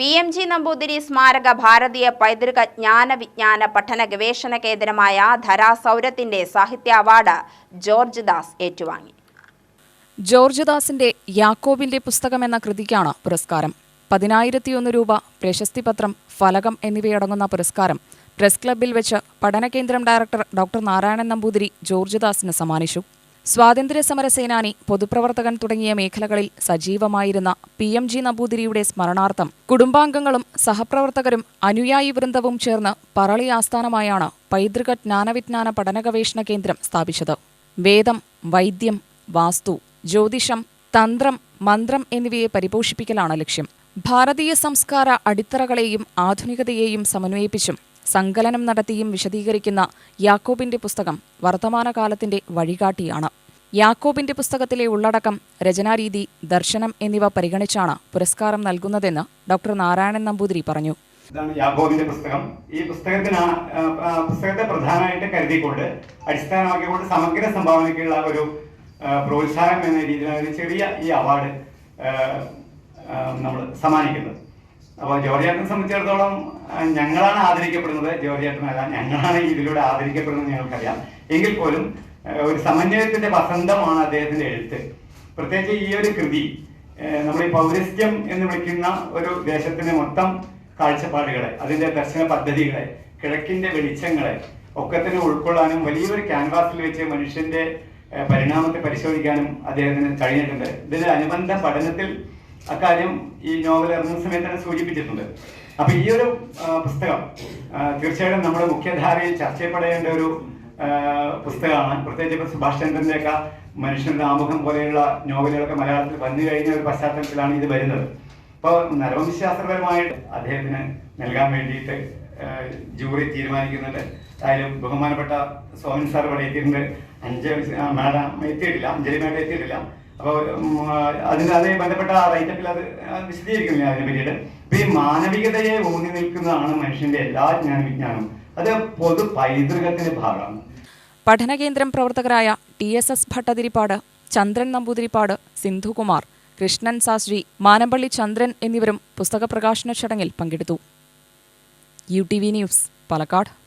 P M G Namboothiri സ്മാരക ഭാരതീയ പൈതൃക ജ്ഞാന വിജ്ഞാന പഠന ഗവേഷണ കേന്ദ്രമായ ധരാസൗരത്തിന്റെ സാഹിത്യ അവാർഡ് ജോർജ് ദാസ് ഏറ്റുവാങ്ങി. ജോർജ് ദാസിന്റെ യാക്കോബിന്റെ പുസ്തകം എന്ന കൃതിക്കാണ് പുരസ്കാരം. പതിനായിരത്തിയൊന്ന് രൂപ പ്രശസ്തിപത്രം ഫലകം എന്നിവയടങ്ങുന്ന പുരസ്കാരം പ്രസ് ക്ലബ്ബിൽ വെച്ച് പഠനകേന്ദ്രം ഡയറക്ടർ ഡോക്ടർ നാരായണൻ നമ്പൂതിരി ജോർജ് ദാസിന് സമ്മാനിച്ചു. സ്വാതന്ത്ര്യ സമര സേനാനി പൊതുപ്രവർത്തകൻ തുടങ്ങിയ മേഖലകളിൽ സജീവമായിരുന്ന പി എം ജി നമ്പൂതിരിയുടെ സ്മരണാർത്ഥം കുടുംബാംഗങ്ങളും സഹപ്രവർത്തകരും അനുയായി വൃന്ദവും ചേർന്ന് പറളി ആസ്ഥാനമായാണ് പൈതൃക ജ്ഞാനവിജ്ഞാന പഠന ഗവേഷണ കേന്ദ്രം സ്ഥാപിച്ചത്. വേദം വൈദ്യം വാസ്തു ജ്യോതിഷം തന്ത്രം മന്ത്രം എന്നിവയെ പരിപോഷിപ്പിക്കലാണ് ലക്ഷ്യം. ഭാരതീയ സംസ്കാര അടിത്തറകളെയും ആധുനികതയെയും സമന്വയിപ്പിച്ചും സങ്കലനം നടത്തിയും വിശദീകരിക്കുന്ന യാക്കോബിന്റെ പുസ്തകം വർത്തമാനകാലത്തിന്റെ വഴികാട്ടിയാണ്. യാക്കോബിന്റെ പുസ്തകത്തിലെ ഉള്ളടക്കം രചനാരീതി ദർശനം എന്നിവ പരിഗണിച്ചാണ് പുരസ്കാരം നൽകുന്നതെന്ന് ഡോക്ടർ നാരായണൻ നമ്പൂതിരി പറഞ്ഞു. ഇതാണ് യാക്കോബിന്റെ പുസ്തകം. ഈ പുസ്തകത്തിന് പുസ്തകത്തെ പ്രധാനമായിട്ട് കരുതിക്കൊണ്ട് അടിസ്ഥാനമാക്കിക്കൊണ്ട് സമഗ്ര സംഭാവനയ്ക്കുള്ള ഒരു പ്രോത്സാഹനം എന്ന രീതിയിൽ ചെറിയ ഈ അവാർഡ് നമ്മൾ സമ്മാനിക്കുന്നത്. അപ്പോൾ ജോർജേട്ടനെ സംബന്ധിച്ചിടത്തോളം ഞങ്ങളാണ് ആദരിക്കപ്പെടുന്നത്. ജോർജേട്ടനല്ല ഞങ്ങളാണ് ഇതിലൂടെ ആദരിക്കപ്പെടുന്നത് ഞങ്ങൾക്കറിയാം. എങ്കിൽ പോലും ഒരു സമന്വയത്തിന്റെ വസന്തമാണ് അദ്ദേഹത്തിന്റെ എഴുത്ത്. പ്രത്യേകിച്ച് ഈ ഒരു കൃതി നമ്മൾ ഈ പൗരസ്ത്യം എന്ന് വിളിക്കുന്ന ഒരു ദേശത്തിന്റെ മൊത്തം കാഴ്ചപ്പാടുകളെ അതിന്റെ ദർശന പദ്ധതികളെ കിഴക്കിന്റെ വെളിച്ചങ്ങളെ ഒക്കെ തന്നെ ഉൾക്കൊള്ളാനും വലിയൊരു ക്യാൻവാസിൽ വെച്ച് മനുഷ്യന്റെ പരിണാമത്തെ പരിശോധിക്കാനും അദ്ദേഹത്തിന് കഴിഞ്ഞിട്ടുണ്ട്. ഇതിന്റെ അനുബന്ധ പഠനത്തിൽ അക്കാര്യം ഈ നോവൽ ഇറങ്ങുന്ന സമയത്ത് തന്നെ സൂചിപ്പിച്ചിട്ടുണ്ട്. അപ്പൊ ഈ ഒരു പുസ്തകം തീർച്ചയായിട്ടും നമ്മുടെ മുഖ്യധാരയിൽ ചർച്ചപ്പെടേണ്ട ഒരു പുസ്തകമാണ്. പ്രത്യേകിച്ച് ഇപ്പൊ സുഭാഷ് ചന്ദ്രന്റെയൊക്കെ മനുഷ്യന്റെ ആമുഖം പോലെയുള്ള നോവലുകളൊക്കെ മലയാളത്തിൽ വന്നു കഴിഞ്ഞ ഒരു പശ്ചാത്തലത്തിലാണ് ഇത് വരുന്നത്. അപ്പോൾ നരവംശാസ്ത്രപരമായിട്ട് അദ്ദേഹത്തിന് നൽകാൻ വേണ്ടിയിട്ട് ജൂറി തീരുമാനിക്കുന്നുണ്ട്. അതിലും ബഹുമാനപ്പെട്ട സോമൻ സാർ ഇവിടെ എത്തിയിട്ടുണ്ട് അഞ്ച് മാഡം എത്തിയിട്ടില്ല അഞ്ജലി മാഡം എത്തിയിട്ടില്ല. അപ്പോൾ അതിന് അതേ ബന്ധപ്പെട്ട റൈറ്റപ്പിൽ അത് വിശദീകരിക്കുന്നില്ല അതിനെ പറ്റിയിട്ട്. അപ്പൊ ഈ മാനവികതയെ ഊന്നി നിൽക്കുന്നതാണ് മനുഷ്യന്റെ എല്ലാ ജ്ഞാന വിജ്ഞാനവും. അത് പൊതു പൈതൃകത്തിന്റെ ഭാഗമാണ്. പഠനകേന്ദ്രം പ്രവർത്തകരായ T S S Bhattathiripad Chandran Namboothiripad Sindhukumar Krishnan Sastri Manampally Chandran എന്നിവരും പുസ്തക പ്രകാശന ചടങ്ങിൽ പങ്കെടുത്തു. U T V news Palakkad.